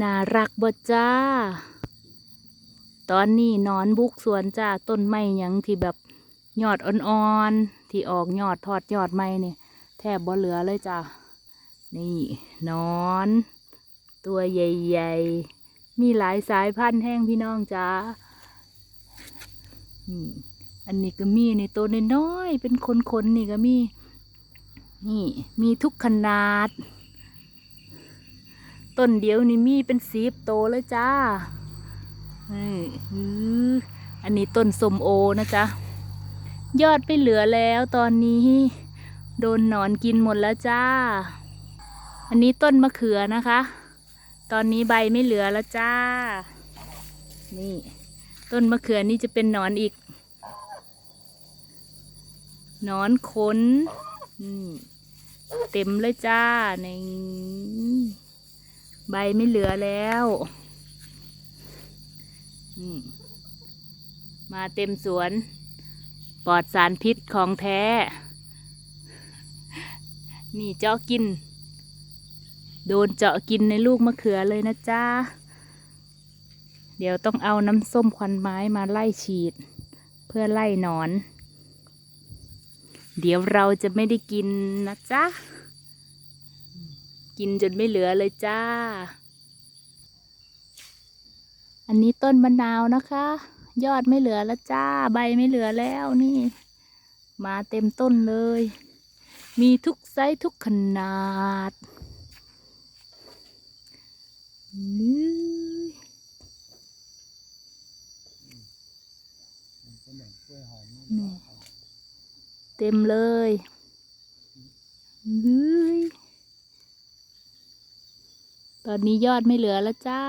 น่ารักบ่จ้า ตอนนี้นอนบุกสวนจ้าต้นไม้ยังที่แบบยอดอ่อนๆ ที่ออกยอดทอดยอดไม้เนี่ยแทบบ่เหลือเลยจ้านี่นอน ตัวใหญ่ๆ มีหลายสายพันธุ์แห้งพี่น้องจ้าอันนี้ก็มีในตัวน้อยๆเป็นคนๆนี่ก็มี นี่มีทุกขนาด ต้นเดียวนี่มีเป็นสีบโตเลยจ้านี่อื้ออันนี้ต้นสมโอนะจ๊ะ ยอดไม่เหลือแล้วตอนนี้ โดนหนอนกินหมดแล้วจ้า อันนี้ต้นมะเขือนะคะ ตอนนี้ใบไม่เหลือแล้วจ้า นี่ ต้นมะเขือนี่จะเป็นหนอนอีก หนอนขนอืมเต็มเลยจ้าใน ใบไม่เหลือแล้วมมาเต็มสวน ปลอดสารพิษของแท้ นี่เจาะกิน โดนเจาะกินในลูกมะเขือเลยนะจ้าเดี๋ยวต้องเอาน้ำส้มควันไม้มาไล่ฉีด เพื่อไล่หนอน เดี๋ยวเราจะไม่ได้กินนะจ๊ะ กินจนไม่เหลือเลยจ้า อันนี้ต้นมะนาวนะคะ ยอดไม่เหลือแล้วจ้า ใบไม่เหลือแล้วนี่ มาเต็มต้นเลย มีทุกไซส์ทุกขนาดนเต็มเลยนี่ ตอนนี้ยอดไม่เหลือแล้วจ้า